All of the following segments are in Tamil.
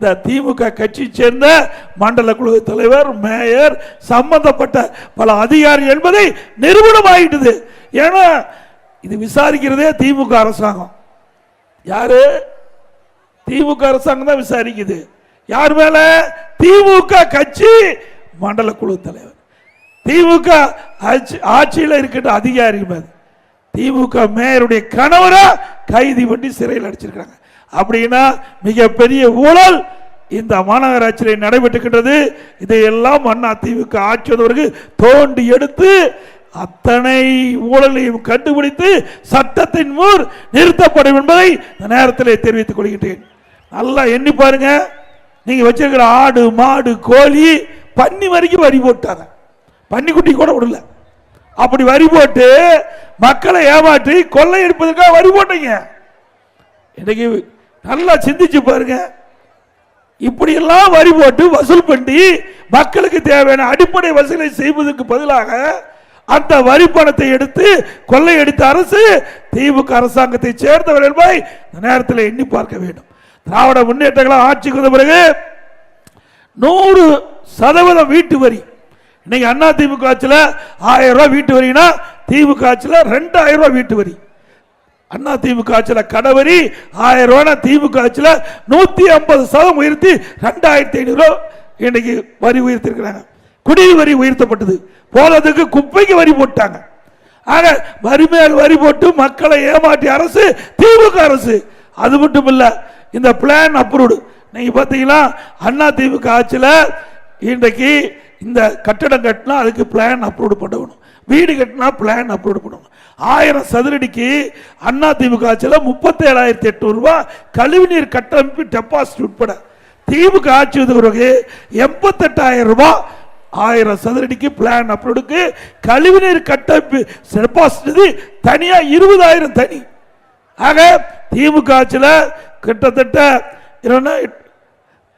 இந்த திமுக கட்சி சேர்ந்த மண்டல குழு தலைவர் மேயர் சம்பந்தப்பட்ட பல அதிகாரி என்பதை நிறுவனம் ஆகிட்டது ஏன்னா இது விசாரிக்கிறதே திமுக அரசாங்கம். யாரு? திமுக அரசாங்கம் தான் விசாரிக்குது. யார் மேல? திமுக கட்சி மண்டல குழு தலைவர். திமுக ஆட்சி- ஆட்சியில் இருக்கின்ற அதிகாரி மேல். திமுக மேயருடைய கணவரை கைது பண்ணி சிறையில் அடிச்சிருக்காங்க அப்படின்னா மிகப்பெரிய ஊழல் இந்த மாநகராட்சியில் நடைபெற்றுகின்றது. இதையெல்லாம் அண்ணா தீவுக்கு ஆட்சி வந்தவருக்கு தோண்டி எடுத்து அத்தனை ஊழலையும் கண்டுபிடித்து சட்டத்தின் மூர் நிறுத்தப்படும் என்பதை இந்த நேரத்தில் தெரிவித்துக் கொள்கின்றேன். நல்லா எண்ணி பாருங்க. நீங்க வச்சிருக்கிற ஆடு மாடு கோழி பன்னி வரைக்கும் வரி போட்டாங்க. பன்னிக்குட்டி கூட விடல. அப்படி வரி போட்டு மக்களை ஏமாற்றி கொள்ளை எடுப்பதற்காக வரி போட்டீங்க. இன்னைக்கு நல்லா சிந்திச்சு பாருங்க. இப்படியெல்லாம் வரி போட்டு வசூல் பண்ணி மக்களுக்கு தேவையான அடிப்படை வசூலை செய்வதற்கு பதிலாக அந்த வரி பணத்தை எடுத்து கொள்ளையடித்த அரசு திமுக அரசாங்கத்தை சேர்ந்தவர் என்பதை நேரத்தில் எண்ணி பார்க்க வேண்டும். திராவிட முன்னேற்றங்களை ஆட்சிக்கு வந்த பிறகு நூறு சதவீதம் வீட்டு வரி. இன்னைக்கு அண்ணா திமுக ஆட்சியில் ஆயிரம் ரூபாய் வீட்டு வரினா திமுக ஆட்சியில் ரெண்டாயிரம் ரூபாய் வீட்டு வரி. அண்ணா திமுக ஆட்சியில் கடவரி ஆயிரம் ரூபாய் திமுக ஆட்சியில் நூற்றி ஐம்பது சதம் உயர்த்தி ரெண்டாயிரத்தி ஐநூறுரூவா இன்னைக்கு வரி உயர்த்திருக்கிறாங்க. குடிநீர் வரி உயர்த்தப்பட்டது. போகிறதுக்கு குப்பைக்கு வரி போட்டாங்க. ஆக வரி மேல் வரி போட்டு மக்களை ஏமாற்றிய அரசு திமுக அரசு. அது மட்டும் இல்லை இந்த பிளான் அப்ரூவ்டு நீங்கள் பார்த்தீங்கன்னா அண்ணா திமுக ஆட்சியில் இன்றைக்கு இந்த கட்டடம் கட்டினா அதுக்கு பிளான் அப்ரூவ் பண்ணணும். வீடு கட்டினா பிளான் அப்ரூவ் பண்ணணும். ஆயிரம் சதுரடிக்கு அண்ணா திமுக ஆட்சியில் முப்பத்தி ஏழாயிரத்தி எட்நூறு ரூபாய் கழிவுநீர் கட்டமைப்பு டெபாசிட் உட்பட திமுக ஆட்சி வந்த பிறகு எண்பத்தெட்டாயிரம் ரூபாய் ஆயிரம் சதுரடிக்கு பிளான் அப்ரூவுக்கு கழிவுநீர் கட்டமைப்பு டெபாசிட் தனியாக இருபதாயிரம் தனி. ஆக திமுக ஆட்சியில் கிட்டத்தட்ட என்னன்னா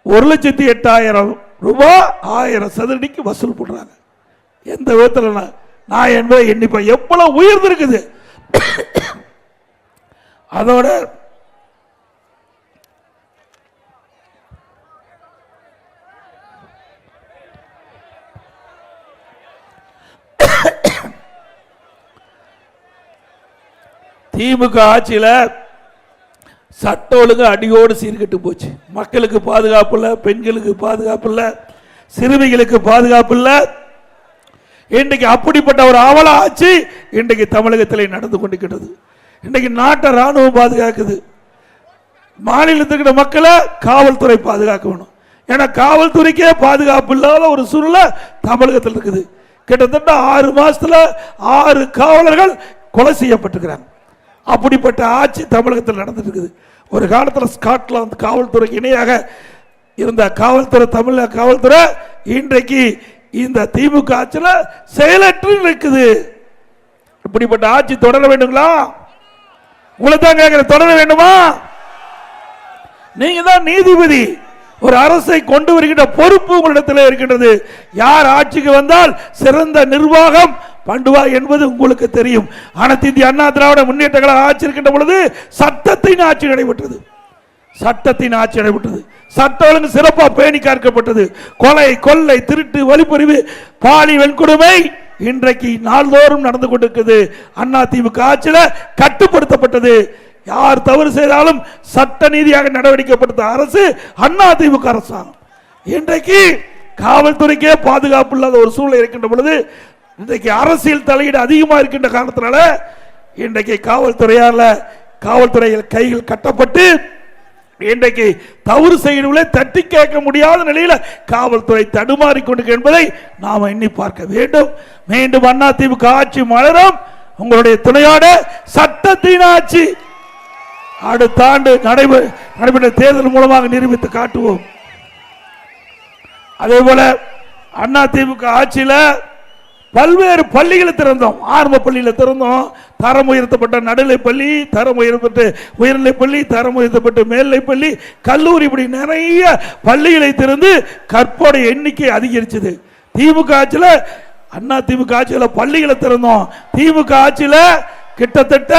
ஒரு லட்சத்தி எட்டாயிரம் ரூபாய் ஆயிரம் சதுரடிக்கு வசூல் பண்ணுறாங்க எந்த விதத்தில் நான் என்பதை எண்ணிப்பேன் எவ்வளவு உயர்ந்திருக்குது அதோட திமுக ஆட்சியில் சட்ட ஒழுங்கு அடியோடு சீர்கெட்டு போச்சு. மக்களுக்கு பாதுகாப்பு இல்லை பெண்களுக்கு பாதுகாப்பு இல்லை சிறுமிகளுக்கு பாதுகாப்பு இல்லை இன்றைக்கு அப்படிப்பட்ட ஒரு அவல ஆட்சி இன்றைக்கு தமிழகத்தில் நடந்து கொண்டிருக்கிறது. இன்றைக்கு நாட்டை ராணுவம் பாதுகாக்குது. மாநிலத்துக்கிட்ட மக்களை காவல்துறை பாதுகாக்கணும். ஏன்னா காவல்துறைக்கே பாதுகாப்பு இல்லாத ஒரு சூழ்நிலை தமிழகத்தில் இருக்குது. கிட்டத்தட்ட ஆறு மாதத்தில் ஆறு காவலர்கள் கொலை செய்யப்பட்டிருக்கிறாங்க. அப்படிப்பட்ட ஆட்சி தமிழகத்தில் நடந்துட்டு இருக்குது. ஒரு காலத்தில் ஸ்காட்லாந்து காவல்துறைக்கு இணையாக இருந்த காவல்துறை தமிழக காவல்துறை இன்றைக்கு இந்த திமுக ஆட்சியில் செயலற்று இருக்குது இப்படிப்பட்ட ஆட்சி தொடர வேண்டுங்களா? உங்களை தான் கேட்கிற தொடர வேண்டுமா? நீங்க தான் நீதிபதி. ஒரு அரசை கொண்டு வருகின்ற பொறுப்பு உங்களிடத்தில் இருக்கின்றது. யார் ஆட்சிக்கு வந்தால் சிறந்த நிர்வாகம் பண்டுவா என்பது உங்களுக்கு தெரியும். அனைத்து இந்திய அண்ணா திராவிட முன்னேற்ற கழக ஆட்சி இருக்கின்ற பொழுது சட்டத்தின் ஆட்சி நடைபெற்றது. சட்டத்தின் ஆட்சி நடைபெற்றது சட்ட ஒழுங்கு சிறப்பாக பேணி காக்கப்பட்டது. கொலை கொள்ளை திருட்டு வழிப்பறிவு பாலி வெண்கொடுமை இன்றைக்கு நாள்தோறும் நடந்து கொண்டிருக்கிறது அண்ணா திமுக ஆட்சியில் கட்டுப்படுத்தப்பட்டது. யார் தவறு செய்தாலும் சட்ட நீதியாக நடவடிக்கைப்படுத்த அரசு அண்ணா திமுக அரசாங்கம். இன்றைக்கு காவல்துறைக்கே பாதுகாப்பு இல்லாத ஒரு சூழ்நிலை இருக்கின்ற பொழுது இன்றைக்கு அரசியல் தலையீடு அதிகமாக இருக்கின்ற காரணத்தினால இன்றைக்கு காவல்துறையால காவல்துறையில் கைகள் கட்டப்பட்டு இன்றைக்கு தவறு செய்யணுங்களே தட்டி கேட்க முடியாத நிலையில் காவல்துறை தடுமாறி கொண்டு என்பதை நாம் எண்ணி பார்க்க வேண்டும். மீண்டும் அண்ணா திமுக ஆட்சி மலரும். உங்களுடைய துணையோட சட்டத்தின் ஆட்சி. அடுத்த ஆண்டு நடைபெற நடைபெற்ற தேர்தல் மூலமாக நிரூபித்து காட்டுவோம். அதே போல அதிமுக ஆட்சியில் பல்வேறு பள்ளிகளை திறந்தோம். ஆரம்ப பள்ளியில் திறந்தோம். தரம் உயர்த்தப்பட்ட நடுநிலை பள்ளி தரம் உயர்த்தப்பட்டு உயர்நிலை பள்ளி தரம் உயர்த்தப்பட்டு மேல்நிலை பள்ளி கல்லூரி இப்படி நிறைய பள்ளிகளை திறந்து கற்போட எண்ணிக்கை அதிகரிச்சது. திமுக ஆட்சியில் அண்ணா திமுக ஆட்சியில் பள்ளிகளை திறந்தோம். திமுக ஆட்சியில் கிட்டத்தட்ட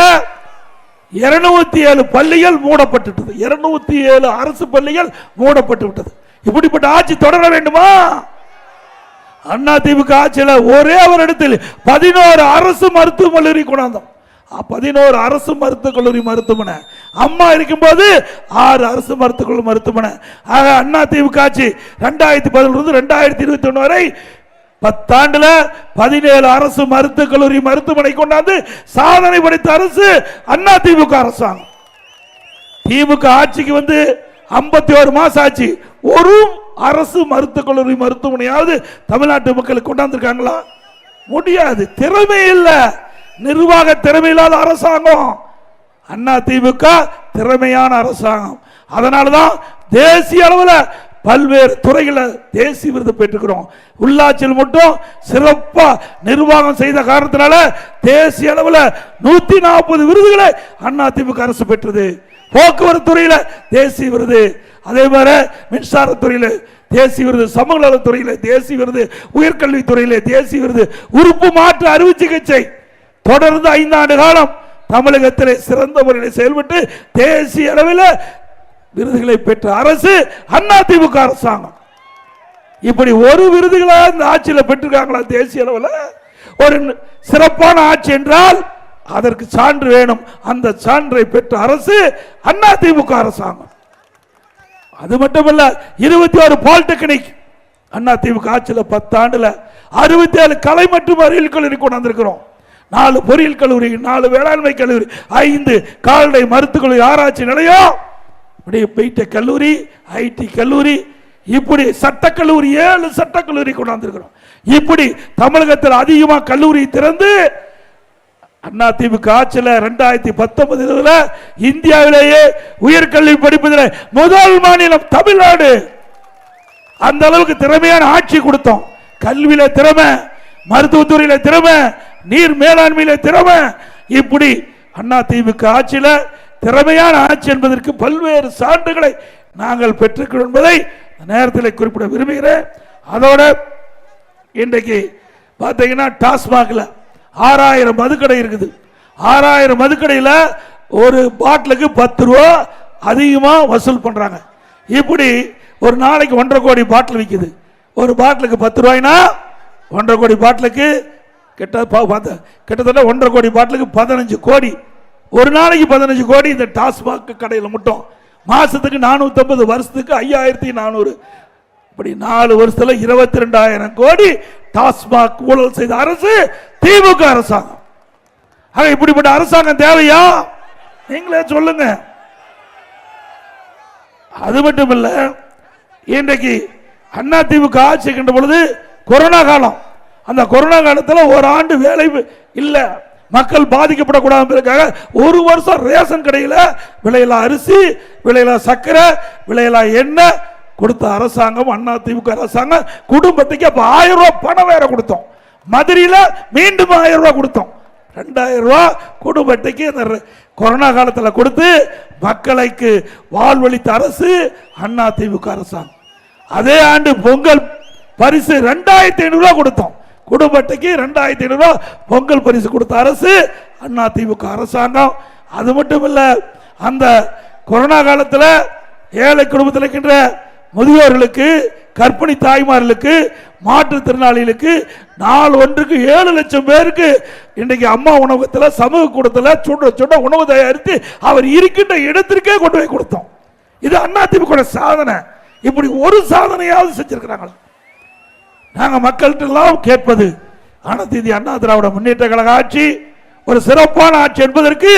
இருநூத்தி ஏழு பள்ளிகள் மூடப்பட்டுட்டது இருநூத்தி ஏழு அரசு பள்ளிகள் மூடப்பட்டு விட்டது இப்படிப்பட்ட ஆட்சி தொடர வேண்டுமா? அண்ணா திமுக ஆட்சியில் ஒரே ஒரு இடத்தில் பதினோரு அரசு மருத்துவக் கல்லூரி கொண்டாந்தோம். பதினோரு அரசு மருத்துவக் கல்லூரி மருத்துவமனை. அம்மா இருக்கும்போது ஆறு அரசு மருத்துவக் கல்லூரி மருத்துவமனை. ஆக அண்ணா திமுக ஆட்சி ரெண்டாயிரத்தி பதினொன்று ரெண்டாயிரத்தி இருபத்தி ஒன்று வரை பத்தாண்டுல பதினேழு அரசு மருத்துவக் கல்லூரி மருத்துவமனை கொண்டாந்து சாதனை படைத்த அரசு அண்ணா திமுக அரசாங்கம். திமுக ஆட்சிக்கு வந்து 51 ஒரு மாசம் ஆச்சு. ஒரு அரசு மருத்துவக் கல்லூரி மருத்துவமனையாவது தமிழ்நாட்டு மக்களுக்கு கொண்டாந்துருக்காங்களா? முடியாது. திறமை இல்லை. நிர்வாக திறமையில்லாத அரசாங்கம். அண்ணா திமுக திறமையான அரசாங்கம். அதனாலதான் தேசிய அளவில் பல்வேறு துறைகளில் தேசிய விருது பெற்றுக்கிறோம். உள்ளாட்சியில் மட்டும் சிறப்பாக நிர்வாகம் செய்த காரணத்தினால தேசிய அளவில் நூற்றி நாற்பது விருதுகளை அண்ணா திமுக அரசு பெற்றது. போக்குவரத்து துறையில் தேசிய விருது. அதே மாதிரி மின்சாரத்துறையில் தேசிய விருது சமூக நலத்துறையில் தேசிய விருது உயர்கல்வித்துறையில் தேசிய விருது உறுப்பு மாற்று அறுவை சிகிச்சை தொடர்ந்து ஐந்தாண்டு காலம் தமிழகத்தில் சிறந்த முறையில் செயல்பட்டு தேசிய அளவில் விருதுகளை பெற்ற அரசு அண்ணா அரசாங்கம். இப்படி ஒரு விருதுகளா இந்த ஆட்சியில் பெற்றிருக்காங்களா தேசிய அளவில்? ஒரு சிறப்பான ஆட்சி என்றால் அதற்கு சான்று வேணும். அந்த சான்றை பெற்ற அரசு அண்ணா அரசாங்கம். அது மட்டுமல்ல இருபத்தி ஆறு பாலிடெக்னிக் அண்ணா ஆட்சியில் பத்தாண்டுல அறுபத்தி ஏழு கலை மற்றும் அறிவியல் கல்லூரி கொண்டு வந்திருக்கிறோம். நாலு பொறியியல் கல்லூரி நாலு வேளாண்மை கல்லூரி ஐந்து கால்நடை மருத்துவக் கல்லூரி ஆராய்ச்சி நிலையம். இப்படி பிடெக் கல்லூரி ஐடி கல்லூரி இப்படி சட்டக்கல்லூரி ஏழு சட்டக்கல்லூரி கொண்டாந்துருக்கிறோம். இப்படி தமிழகத்தில் அதிகமாக கல்லூரி திறந்து அண்ணா திமுக ஆட்சியில் ரெண்டாயிரத்தி பத்தொன்பதுல இந்தியாவிலேயே உயர்கல்வி படிப்பதில் முதல் மாநிலம் தமிழ்நாடு. அந்த அளவுக்கு திறமையான ஆட்சி கொடுத்தோம். கல்வியில திறமை மருத்துவத்துறையில திறமை நீர் மேலாண்மையில திறமை. இப்படி அண்ணா திமுக ஆட்சியில திறமையான ஆட்சி என்பதற்கு பல்வேறு சான்றுகளை நாங்கள் பெற்றுக்கிறோம் என்பதை நேரத்தில் குறிப்பிட விரும்புகிறேன். அதோட இன்றைக்கு பார்த்தீங்கன்னா டாஸ்மாகில் ஆறாயிரம் மதுக்கடை இருக்குது. ஆறாயிரம் மதுக்கடையில் ஒரு பாட்டிலுக்கு பத்து ரூபா அதிகமாக வசூல் பண்ணுறாங்க இப்படி ஒரு நாளைக்கு ஒன்றரை கோடி பாட்டில் விற்கிது ஒரு பாட்டிலுக்கு பத்து ரூபாய்னா ஒன்றரை கோடி பாட்டிலுக்கு கிட்ட பா- பார்த்த- கிட்டத்தட்ட ஒன்றரை கோடி பாட்டிலுக்கு பதினஞ்சு கோடி. ஒரு நாளைக்கு பதினஞ்சு கோடி இந்த டாஸ்மாக் கடையில் மட்டும். மாதத்துக்கு நானூற்றம்பது வருஷத்துக்கு ஐயாயிரத்தி நானூறு. இப்படி நாலு வருஷத்தில் இருபத்தி ரெண்டாயிரம் கோடி டாஸ்மாக் ஊழல் செய்த அரசு திமுக அரசாங்கம். ஆக இப்படிப்பட்ட அரசாங்கம் தேவையா? நீங்களே சொல்லுங்க. அது மட்டும் இல்லை இன்றைக்கு அண்ணா திமுக ஆட்சி இருக்கின்ற பொழுது கொரோனா காலம். அந்த கொரோனா காலத்தில் ஒரு ஆண்டு வேலை இல்லை. மக்கள் பாதிக்கப்படக்கூடாதுக்காக ஒரு வருஷம் ரேஷன் கடையில் விலையில அரிசி விலையில சர்க்கரை விலையில எண்ணெய் கொடுத்த அரசாங்கம் அண்ணா திமுக அரசாங்கம் குடும்பத்துக்கு அப்போ ஆயிரம் ரூபா பணம் வேற கொடுத்தோம். மதுரையில் மீண்டும் ஆயிரம் ரூபா கொடுத்தோம். ரெண்டாயிரம் ரூபா குடும்பத்துக்கு இந்த கொரோனா காலத்தில் கொடுத்து மக்களுக்கு வாழ்வழித்த அரசு அண்ணா திமுக அரசாங்கம். அதே ஆண்டு பொங்கல் பரிசு ரெண்டாயிரத்தி ஐநூறு கொடுத்தோம். குடும்பத்துக்கு ரெண்டாயிரத்தி ஐநூறு பொங்கல் பரிசு கொடுத்த அரசு அண்ணா திமுக அரசாங்கம். அது மட்டும் இல்ல அந்த கொரோனா காலத்தில் ஏழை குடும்பத்தில் இருக்கின்ற முதியோர்களுக்கு கர்ப்பிணி தாய்மார்களுக்கு மாற்றுத்திறனாளிகளுக்கு நாலு ஒன்றுக்கு ஏழு லட்சம் பேருக்கு இன்றைக்கு அம்மா உணவகத்தில் சமூக கூடத்தில் சுட சுட உணவு தயாரித்து அவர் இருக்கின்ற இடத்திற்கே கொண்டு போய் கொடுத்தோம். இது அதிமுக சாதனை. இப்படி ஒரு சாதனையாவது செஞ்சிருக்கிறாங்களா? நாங்கள் மக்கள்கிட்டெல்லாம் கேட்பது ஆனால் இது அண்ணா திராவிட முன்னேற்ற கழக ஆட்சி ஒரு சிறப்பான ஆட்சி என்பதற்கு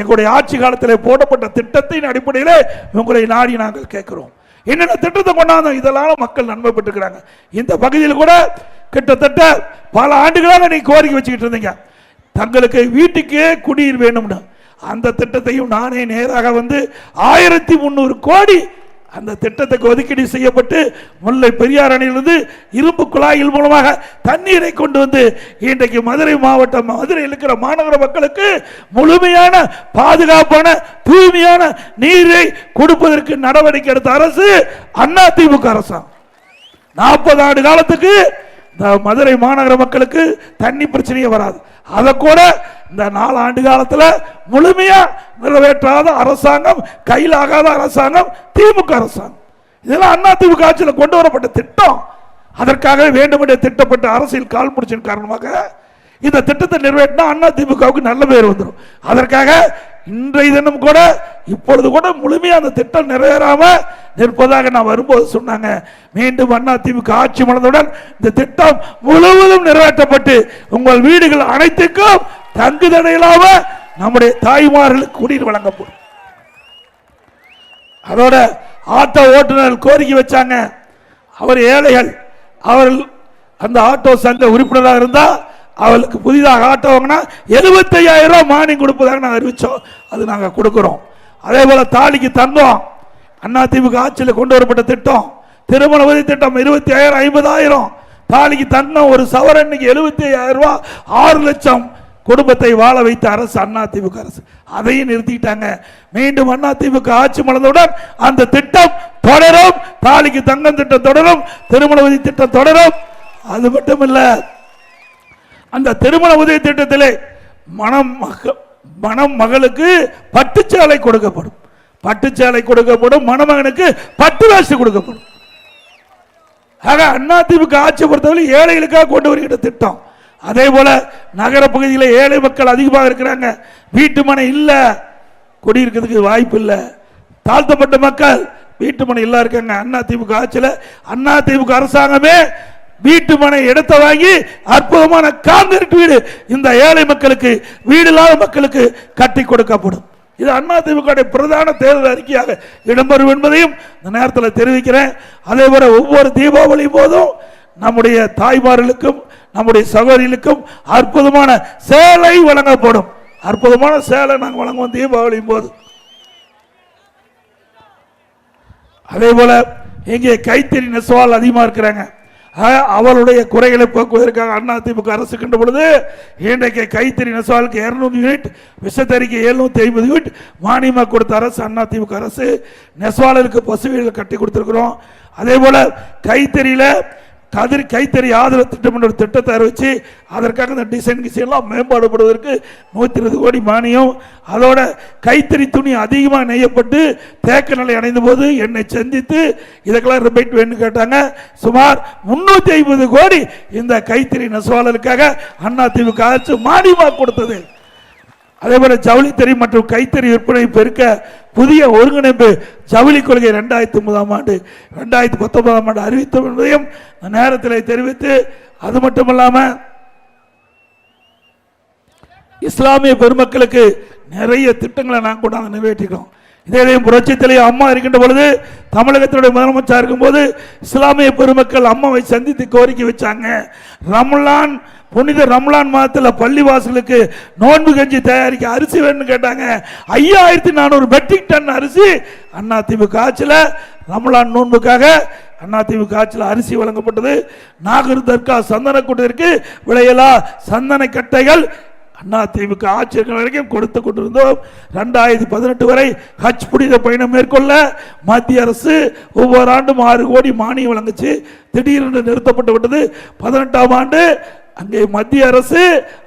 எங்களுடைய ஆட்சி காலத்தில் போடப்பட்ட திட்டத்தின் அடிப்படையில் உங்களை நாடி நாங்கள் கேட்கிறோம். என்னென்ன திட்டத்தை கொண்டாந்தோம்? இதெல்லாம் மக்கள் நன்மை பெற்றுக்கிறாங்க. இந்த பகுதியில் கூட கிட்டத்தட்ட பல ஆண்டுகளாக நீ கோரிக்கை வச்சுக்கிட்டு இருந்தீங்க. தங்களுக்கு வீட்டுக்கே குடிநீர் வேணும்னு. அந்த திட்டத்தையும் நானே நேராக வந்து ஆயிரத்தி முந்நூறு கோடி அந்த திட்டத்துக்கு ஒதுக்கீடு செய்யப்பட்டு முல்லை பெரியார் அணையிலிருந்து இரும்பு குழாயில் மூலமாக தண்ணீரை கொண்டு வந்து இன்றைக்கு மதுரை மாவட்டம் மதுரையில் இருக்கிற மாநகர மக்களுக்கு முழுமையான பாதுகாப்பான தூய்மையான நீரை கொடுப்பதற்கு நடவடிக்கை எடுத்த அரசு அண்ணா திமுக அரசாங்கம். நாற்பது ஆண்டு காலத்துக்கு இந்த மதுரை மாநகர மக்களுக்கு தண்ணி பிரச்சனையே வராது. அதை கூட இந்த நாலு ஆண்டு காலத்தில் முழுமையாக நிறைவேற்றாத அரசாங்கம் கையில் ஆகாத அரசாங்கம் திமுக அரசாங்கம். இதெல்லாம் அண்ணா திமுக ஆட்சியில் கொண்டு வரப்பட்ட திட்டம். அதற்காகவே வேண்டுமென்றே திட்டப்பட்ட அரசியல் கால் முடிச்சின் காரணமாக இந்த திட்டத்தை நிறைவேற்றினா அண்ணா திமுகவுக்கு நல்ல பேர் வந்துடும் அதற்காக இன்றைய தினம் கூட இப்பொழுது கூட முழுமையா அந்த திட்டம் நிறைவேறாம நிற்பதாக நான் வரும்போது சொன்னாங்க. மீண்டும் அண்ணா திமுக ஆட்சி மலர்ந்தவுடன் இந்த திட்டம் முழுவதும் நிறைவேற்றப்பட்டு உங்கள் வீடுகள் அனைத்துக்கும் தங்கு தடையிலாம நம்முடைய தாய்மார்களுக்கு குடிநீர் வழங்கப்படும். அதோட ஆட்டோ ஓட்டுநர் கோரிக்கை வச்சாங்க. அவர் ஏழைகள் அவர்கள் அந்த ஆட்டோ சங்க உறுப்பினராக இருந்தால் அவளுக்கு புதிதாக ஆட்டோ வாங்கினா எழுபத்தையாயிரம் ரூபா மானியம் கொடுப்பதாக நாங்கள் அறிவித்தோம் அது நாங்கள் கொடுக்குறோம். அதே போல் தாலிக்கு தந்தோம். அண்ணா திமுக ஆட்சியில் கொண்டு வரப்பட்ட திட்டம் திருமண உதவி திட்டம் இருபத்தி ஆயிரம் ஐம்பதாயிரம். தாலிக்கு தங்கம் ஒரு சவரன்னைக்கு எழுபத்தி ஐயாயிரம் ரூபா ஆறு லட்சம் குடும்பத்தை வாழ வைத்த அரசு அண்ணா திமுக அரசு. அதையும் நிறுத்திட்டாங்க. மீண்டும் அண்ணா திமுக ஆட்சி மலர்ந்தவுடன் அந்த திட்டம் தொடரும். தாலிக்கு தங்கம் திட்டம் தொடரும். திருமண உதவி திட்டம் தொடரும். அது மட்டும் இல்லை அந்த திருமண உதவி திட்டத்திலே மனம் மக மணம் மகளுக்கு பட்டுச்சாலை கொடுக்கப்படும். பட்டுச்சாலை கொடுக்கப்படும் மணமகனுக்கு பட்டு வேஷ்டி கொடுக்கப்படும். ஆக அதிமுக ஆட்சி பொறுத்தவரை ஏழைகளுக்காக கொண்டு வருகிற திட்டம். அதே போல நகர பகுதியில் ஏழை மக்கள் அதிகமாக இருக்கிறாங்க. வீட்டு மனை இல்லை. குடியிருக்கிறதுக்கு வாய்ப்பு இல்லை. தாழ்த்தப்பட்ட மக்கள் வீட்டு மனை இல்லா இருக்காங்க. அண்ணா திமுக ஆட்சியில் அண்ணா திமுக அரசாங்கமே வீட்டு மனை இடத்தை வாங்கி அற்புதமான கான்கிரீட் வீடு. இந்த ஏழை மக்களுக்கு வீடு இல்லாத மக்களுக்கு கட்டி கொடுக்கப்படும். இது அண்ணா பிரதான தேர்தல் அறிக்கையாக இடம்பெறும் என்பதையும் இந்த நேரத்தில் தெரிவிக்கிறேன். அதே போல ஒவ்வொரு தீபாவளி போதும் நம்முடைய தாய்மார்களுக்கும் நம்முடைய சகோதரிகளுக்கும் அற்புதமான சேலை வழங்கப்படும். அற்புதமான சேலை நாங்கள் வழங்குவோம் தீபாவளி போது. அதே போல இங்கே கைத்தறி நெசவால் அதிகமாக இருக்கிறாங்க. அவளுடைய அவருடைய குறைகளை போக்குவதற்காக அண்ணா திமுக அரசு கண்ட பொழுது இன்றைக்கு கைத்தறி நெசவாளுக்கு இருநூறு யூனிட் விஷத்தறிக்கு எழுநூத்தி ஐம்பது யூனிட் மானியமாக கொடுத்த அரசு அண்ணா திமுக அரசு. நெசவாளருக்கு பசு வீடுகள் கட்டி கொடுத்துருக்குறோம். அதே போல் கைத்தறியில் கதிர் கைத்தறி ஆதரவு திட்டம் என்ற ஒரு திட்டத்தை அறிவிச்சு அதற்காக இந்த டிசைன் கிசைன்லாம் மேம்பாடுபடுவதற்கு நூற்றி இருபது கோடி மானியம். அதோட கைத்தறி துணி அதிகமாக நெய்யப்பட்டு தேக்க நிலை அடைந்த போது என்னை சந்தித்து இதுக்கெல்லாம் ரிபேட் வேணும்னு கேட்டாங்க. சுமார் முன்னூற்றி ஐம்பது கோடி இந்த கைத்தறி நெசவாளருக்காக அண்ணா திமுக மானியமாக கொடுத்தது. அதே போல ஜவுளித்தறி மற்றும் கைத்தறி விற்பனை பெருக்க புதிய ஒருங்கிணைப்பு ஜவுளி கொள்கை ரெண்டாயிரத்தி ஒன்பதாம் ஆண்டு ரெண்டாயிரத்தி பத்தொன்பதாம் ஆண்டு அறிவித்தோம் என்பதையும் நேரத்தில் தெரிவித்து அது மட்டுமல்லாமல் இஸ்லாமிய பெருமக்களுக்கு நிறைய திட்டங்களை நாங்கள் கொண்டாந்து நிறைவேற்றிக்கிறோம். இதேதையும் புரட்சி அம்மா இருக்கின்ற பொழுது தமிழகத்தினுடைய முதலமைச்சர் இருக்கும்போது இஸ்லாமிய பெருமக்கள் அம்மாவை சந்தித்து கோரிக்கை வச்சாங்க. ரம்லான் புனித ரம்லான் மாதத்தில் பள்ளிவாசலுக்கு நோன்பு கஞ்சி தயாரிக்க அரிசி வேணும்னு கேட்டாங்க. ஐயாயிரத்தி நானூறு மெட்ரிக் டன் அரிசி. அண்ணா திமுக ஆட்சியில் ரம்லான் நோன்புக்காக அண்ணா திமுக ஆட்சியில் அரிசி வழங்கப்பட்டது. நாகூர் தர்கா சந்தன கூட்டத்திற்கு விளையலா சந்தன கட்டைகள் அண்ணா திமுக ஆட்சி வரைக்கும் கொடுத்து கொண்டிருந்தோம். ரெண்டாயிரத்தி பதினெட்டு வரை ஹஜ் புனித பயணம் மேற்கொள்ள மத்திய அரசு ஒவ்வொரு ஆண்டும் ஆறு கோடி மானியம் வழங்குச்சு. திடீரென்று நிறுத்தப்பட்டு விட்டது. பதினெட்டாம் ஆண்டு அங்கே மத்திய அரசு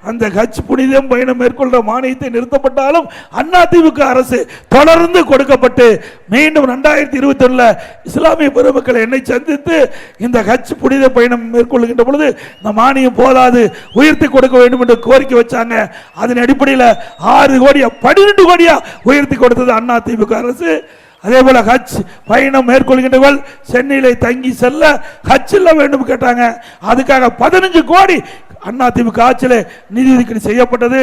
அந்த ஹஜ் புனிதம் பயணம் மேற்கொண்ட மானியத்தை நிறுத்தப்பட்டாலும் அண்ணா திமுக அரசு தொடர்ந்து கொடுக்கப்பட்டு மீண்டும் ரெண்டாயிரத்தி இருபத்தி ஒன்றில் இஸ்லாமிய பெருமக்களை என்னை சந்தித்து இந்த ஹஜ் புனித பயணம் மேற்கொள்கின்ற பொழுது இந்த மானியம் போதாது உயர்த்தி கொடுக்க வேண்டும் என்று கோரிக்கை வச்சாங்க. அதன் அடிப்படையில் ஆறு கோடியா பன்னிரெண்டு கோடியா உயர்த்தி கொடுத்தது அண்ணா திமுக அரசு. அதே போல ஹஜ் பயணம் மேற்கொள்கின்றவர்கள் சென்னையில் தங்கி செல்ல ஹஜ்ல வேண்டும் கேட்டாங்க. அதுக்காக பதினஞ்சு கோடி அண்ணா திமுக ஆட்சியில் நிதி ஒதுக்கீடு செய்யப்பட்டது.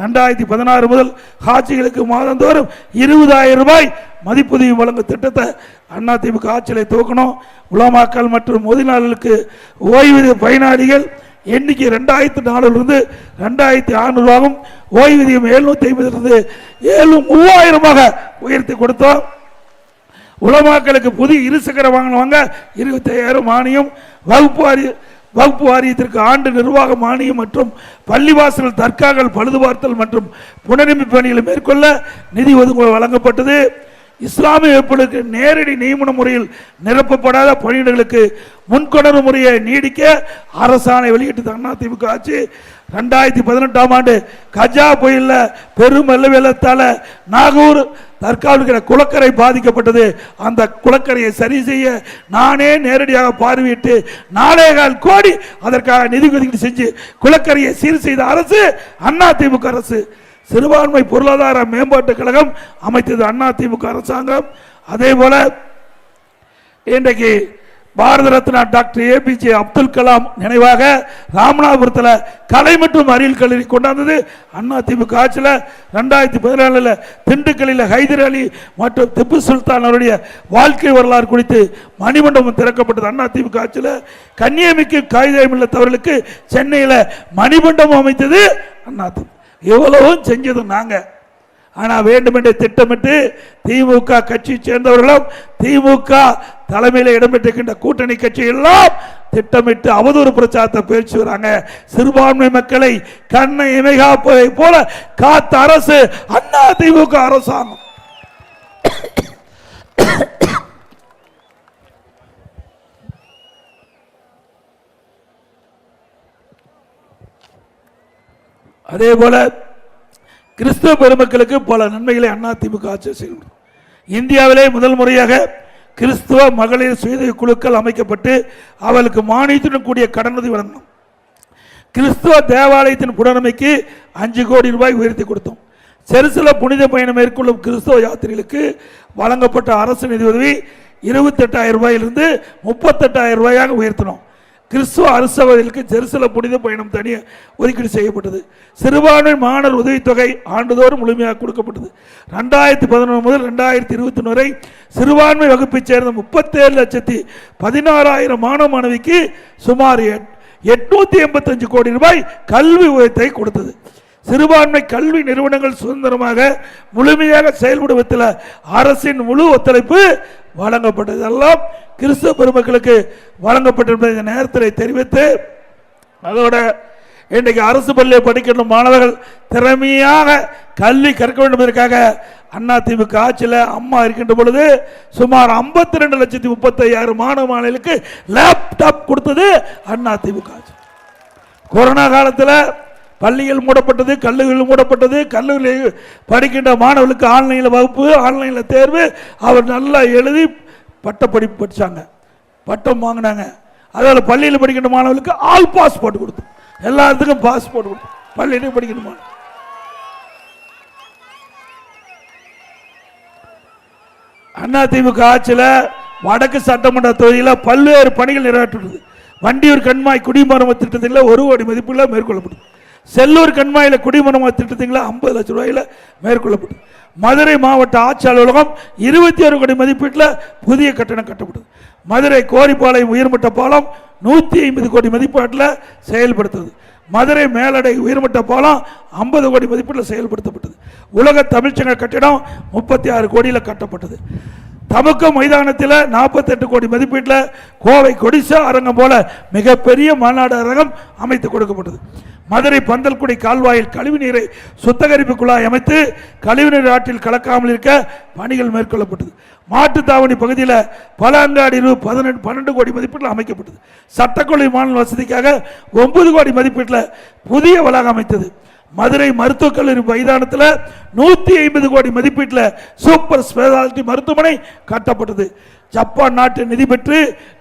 ரெண்டாயிரத்தி பதினாறு முதல் ஆட்சிகளுக்கு மாதந்தோறும் இருபதாயிரம் ரூபாய் மதிப்புதவி வழங்கும் திட்டத்தை அண்ணா திமுக ஆட்சியில் துவக்கணும். உலமாக்கல் மற்றும் மோதினாளர்களுக்கு ஓய்வூதிய பயனாளிகள் எண்ணிக்கை ரெண்டாயிரத்தி நாலுலேருந்து ரெண்டாயிரத்தி ஆறுநூறுவாகும் ஓய்வூதியம் எழுநூத்தி ஐம்பதுலேருந்து ஏழு மூவாயிரமாக உயர்த்தி கொடுத்தோம். உலமாக்களுக்கு புதிய இருசக்கர வாகனம் வாங்க இருபத்தி மானியம் வகுப்பு வாரிய வகுப்பு வாரியத்திற்கு ஆண்டு நிர்வாக மானியம் மற்றும் பள்ளிவாசல் தர்காக்கள் பழுதுபார்த்தல் மற்றும் புனரமைப்பு பணிகளை மேற்கொள்ள நிதி ஒதுக்கீடு வழங்கப்பட்டது. இஸ்லாமிய வகுப்புகளுக்கு நேரடி நியமன முறையில் நிரப்பப்படாத பணியிடங்களுக்கு முன்கொணர்வு முறையை நீடிக்க அரசாணை வெளியிட்டு அதிமுக ஆட்சி. ரெண்டாயிரத்தி பதினெட்டாம் ஆண்டு கஜா புயலில் பெரும் வெள்ள வெள்ளத்தால் நாகூர் தற்காலிக குளக்கரை பாதிக்கப்பட்டது. அந்த குளக்கரையை சரி செய்ய நானே நேரடியாக பார்வையிட்டு நாலே கால் கோடி அதற்காக நிதி ஒதுக்கீடு செஞ்சு குளக்கரையை சீர் செய்த அரசு அண்ணா திமுக அரசு. சிறுபான்மை பொருளாதார மேம்பாட்டு கழகம் அமைத்தது அண்ணா திமுக அரசாங்கம். அதே போல இன்றைக்கு பாரத ரத்னா டாக்டர் ஏபிஜே அப்துல் கலாம் நினைவாக ராமநாதபுரத்தில் கலை மற்றும் அறிவியல் கல்லூரி கொண்டாந்தது. அண்ணா திமுக ஆட்சியில் ரெண்டாயிரத்தி பதினாலில் திண்டுக்கல்லில் ஹைதர் அலி மற்றும் திப்பு சுல்தான் அவருடைய வாழ்க்கை வரலாறு குறித்து மணிமண்டபம் திறக்கப்பட்டது. அண்ணா திமுக ஆட்சியில் கன்னியமிக்கு காகிதம் இல்லாதவர்களுக்கு சென்னையில் மணிமண்டபம் அமைத்தது அண்ணா திமுக. எவ்வளவும் செஞ்சது நாங்கள் ஆனால் வேண்டுமென்றே திட்டமிட்டு திமுக கட்சியை சேர்ந்தவர்களும் திமுக தலைமையில் இடம்பெற்றிருக்கின்ற கூட்டணி கட்சி எல்லாம் திட்டமிட்டு அவதூறு பிரச்சாரத்தை பேச்சு வராங்க. சிறுபான்மை மக்களை கண்ணை இமைகாப்பதை போல காத்த அரசு அண்ணா திமுக அரசாங்கம். அதே போல கிறிஸ்தவ பெருமக்களுக்கு பல நன்மைகளை அண்ணா ஆட்சி செய்யும் இந்தியாவிலே முதல் முறையாக கிறிஸ்துவ மகளிர் சுயதை குழுக்கள் அமைக்கப்பட்டு அவளுக்கு மானியத்துடன் கூடிய கடனுதவி வழங்கணும். கிறிஸ்துவ தேவாலயத்தின் புனரமைக்கு அஞ்சு கோடி ரூபாய் உயர்த்தி கொடுத்தோம். செருசில புனித பயணம் மேற்கொள்ளும் கிறிஸ்தவ யாத்திரைகளுக்கு வழங்கப்பட்ட அரசு நிதி உதவி இருபத்தெட்டாயிரம் ரூபாயிலிருந்து முப்பத்தெட்டாயிரம் ரூபாயாக உயர்த்தினோம். கிறிஸ்துவ அரசவர்களுக்கு ஜெருசல புனித பயணம் தனியாக ஒதுக்கீடு செய்யப்பட்டது. சிறுபான்மை மாணவர் உதவித்தொகை ஆண்டுதோறும் முழுமையாக கொடுக்கப்பட்டது. ரெண்டாயிரத்தி பதினொன்று முதல் ரெண்டாயிரத்தி இருபத்தி வரை சிறுபான்மை வகுப்பைச் சேர்ந்த முப்பத்தேழு லட்சத்தி பதினாறாயிரம் மாணவ மாணவிக்கு சுமார் எட்- எட்நூத்தி எண்பத்தஞ்சு கோடி ரூபாய் கல்வி உயர்த்தை கொடுத்தது. சிறுபான்மை கல்வி நிறுவனங்கள் சுதந்திரமாக முழுமையாக செயல்படுவதில் அரசின் முழு ஒத்துழைப்பு வழங்கப்பட்டதெல்லாம் கிறிஸ்துவ கிறிஸ்தவ பெருமக்களுக்கு வழங்கப்பட்டிருப்பதை இந்த நேரத்தில் தெரிவித்து அதோட இன்றைக்கு அரசு பள்ளியை படிக்கணும் மாணவர்கள் திறமையாக கல்வி கற்க வேண்டும் என்பதற்காக அண்ணா திமுக ஆட்சியில் அம்மா இருக்கின்ற பொழுது சுமார் 52 ரெண்டு லட்சத்தி முப்பத்தையாயிரம் மாணவ மாணவிகளுக்கு லேப்டாப் கொடுத்தது அண்ணா திமுக ஆட்சி. கொரோனா காலத்தில் பள்ளிகள் மூடப்பட்டது கல்லூரிகள் மூடப்பட்டது கல்லூரியில் படிக்கின்ற மாணவர்களுக்கு ஆன்லைனில் வகுப்பு ஆன்லைனில் தேர்வு அவர் நல்லா எழுதி பட்டப்படிப்பு படித்தாங்க பட்டம் வாங்கினாங்க. அதில் பள்ளியில் படிக்கின்ற மாணவர்களுக்கு ஆல் பாஸ் போட்டு கொடுத்தோம். எல்லாத்துக்கும் பாஸ் போட்டு கொடுத்தோம். பள்ளியிலே படிக்கின்ற அண்ணா அதிமுக ஆட்சியில் வடக்கு சட்டமன்ற தொகுதியில் பல்வேறு பணிகள் நிறைவேற்றுள்ளது வண்டியூர் கண்மாய் குடிமரம் திட்டத்தில் ஒரு கோடி மதிப்பில் மேற்கொள்ளப்படுது செல்லூர் கண்மாயில் குடிமரம திட்டத்தில் ஐம்பது லட்சம் ரூபாயில் மேற்கொள்ளப்பட்டது மதுரை மாவட்ட ஆட்சி அலுவலகம் இருபத்தி ஆறு கோடி மதிப்பீட்டில் புதிய கட்டணம் கட்டப்பட்டது. மதுரை கோரிப்பாளையம் உயர்மட்ட பாலம் நூற்றி ஐம்பது கோடி மதிப்பீட்டில் செயல்படுத்தது மதுரை மேலடை உயர்மட்ட பாலம் ஐம்பது கோடி மதிப்பீட்டில் செயல்படுத்தப்பட்டது. உலக தமிழ்ச்சங்க கட்டிடம் முப்பத்தி ஆறு கோடியில் கட்டப்பட்டது. தமுக்க மைதானத்தில் 48 கோடி மதிப்பீட்டில் கோவை கொடிசா அரங்கம் போல மிகப்பெரிய மாநாடு அரங்கம் அமைத்து கொடுக்கப்பட்டது. மதுரை பந்தல்குடி கால்வாயில் கழிவுநீரை சுத்தகரிப்பு குழாய் அமைத்து கழிவுநீர் ஆற்றில் கலக்காமல் இருக்க பணிகள் மேற்கொள்ளப்பட்டது. மாட்டுத்தாவணி பகுதியில் பல அங்காடி ரூ பதினெட்டு பன்னெண்டு கோடி மதிப்பீட்டில் அமைக்கப்பட்டது. சட்டக்கொலை மாநில வசதிக்காக ஒன்பது கோடி மதிப்பீட்டில் புதிய வளாகம் அமைத்தது. மதுரை மருத்துவக் கல்லூரி மைதானத்தில் நூற்றி ஐம்பது கோடி மதிப்பீட்டில் சூப்பர் ஸ்பெஷாலிட்டி மருத்துவமனை கட்டப்பட்டது. ஜப்பான் நாட்டு நிதி பெற்று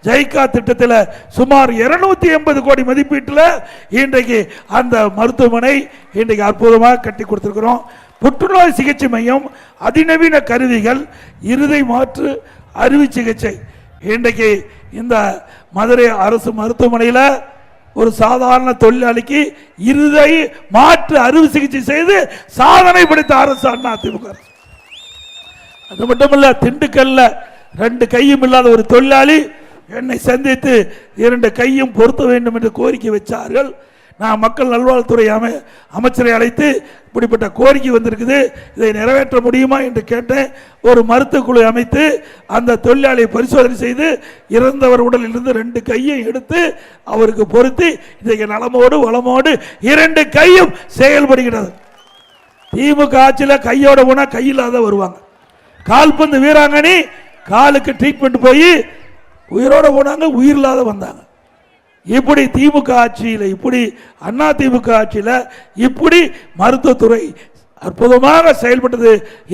ஜெய்கா திட்டத்தில் சுமார் 280 எண்பது கோடி மதிப்பீட்டில் இன்றைக்கு அந்த மருத்துவமனை இன்றைக்கு அற்புதமாக கட்டி கொடுத்துருக்குறோம். புற்றுநோய் சிகிச்சை மையம் அதிநவீன கருவிகள் இருதை மாற்று அறுவை சிகிச்சை. இன்றைக்கு இந்த மதுரை அரசு மருத்துவமனையில் ஒரு சாதாரண தொழிலாளிக்கு இருதை மாற்று அறுவை சிகிச்சை செய்து சாதனை படைத்த அரசு அண்ணா திமுக அது மட்டுமல்ல திண்டுக்கல்ல ரெண்டு கையும் இல்லாத ஒரு தொழிலாளி என்னை சந்தித்து இரண்டு கையும் பொருத்த வேண்டும் என்று கோரிக்கை வச்சார்கள். நான் மக்கள் நல்வாழ்வுத்துறை அமை அமைச்சரை அழைத்து இப்படிப்பட்ட கோரிக்கை வந்திருக்குது. இதை நிறைவேற்ற முடியுமா என்று கேட்டேன். ஒரு மருத்துவக்குழு அமைத்து அந்த தொழிலாளியை பரிசோதனை செய்து இறந்தவர் உடலிலிருந்து ரெண்டு கையும் எடுத்து அவருக்கு பொருத்தி இன்றைக்கு நலமோடு வளமோடு இரண்டு கையும் செயல்படுகிறது. திமுக ஆட்சியில் கையோட போனால் கையில்லாத வருவாங்க. கால்பந்து வீராங்கனி காலுக்கு ட்ரீட்மெண்ட் போய் உயிரோட போனாங்க உயிர் இல்லாத வந்தாங்க. இப்படி திமுக ஆட்சியில் இப்படி அண்ணா திமுக ஆட்சியில் இப்படி மருத்துவத்துறை அற்புதமாக செயல்பட்டது.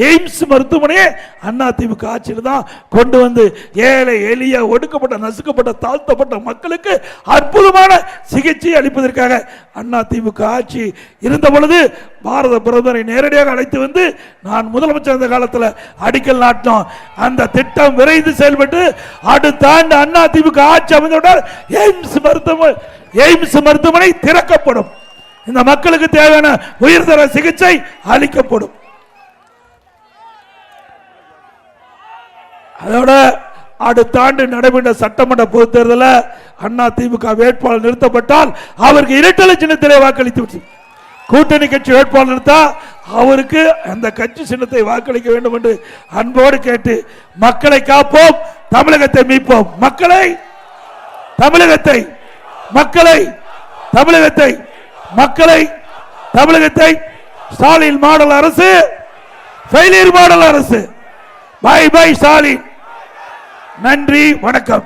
எய்ம்ஸ் மருத்துவமனையே அண்ணா திமுக ஆட்சியில் தான் கொண்டு வந்து ஏழை எளிய ஒடுக்கப்பட்ட நசுக்கப்பட்ட தாழ்த்தப்பட்ட மக்களுக்கு அற்புதமான சிகிச்சை அளிப்பதற்காக அண்ணா திமுக ஆட்சி இருந்த பொழுது பாரத பிரதமரை நேரடியாக அழைத்து வந்து நான் முதலமைச்சர் இருந்த காலத்தில் அடிக்கல் நாட்டினோம். அந்த திட்டம் விரைந்து செயல்பட்டு அடுத்த ஆண்டு அண்ணா திமுக ஆட்சி அமைந்தவுடன் எய்ம்ஸ் மருத்துவமனை எய்ம்ஸ் மருத்துவமனை திறக்கப்படும். இந்த மக்களுக்கு தேவையான உயர்தர சிகிச்சை அளிக்கப்படும். அதோட அடுத்த ஆண்டு நடைபெற்ற சட்டமன்ற பொது தேர்தலில் அண்ணா திமுக வேட்பாளர் நிறுத்தப்பட்டால் அவருக்கு இரட்டலை சின்னத்திலே வாக்களித்து விட்டு கூட்டணி கட்சி வேட்பாளர் நிறுத்தா அவருக்கு அந்த கட்சி சின்னத்தை வாக்களிக்க வேண்டும் என்று அன்போடு கேட்டு மக்களை காப்போம் தமிழகத்தை மீட்போம். மக்களை தமிழகத்தை மக்களை தமிழகத்தை மக்களை தமிழகத்தை ஸ்டாலின் மாடல் அரசு ஃபெயிலியர் மாடல் அரசு. Bye bye Stalin. நன்றி வணக்கம்.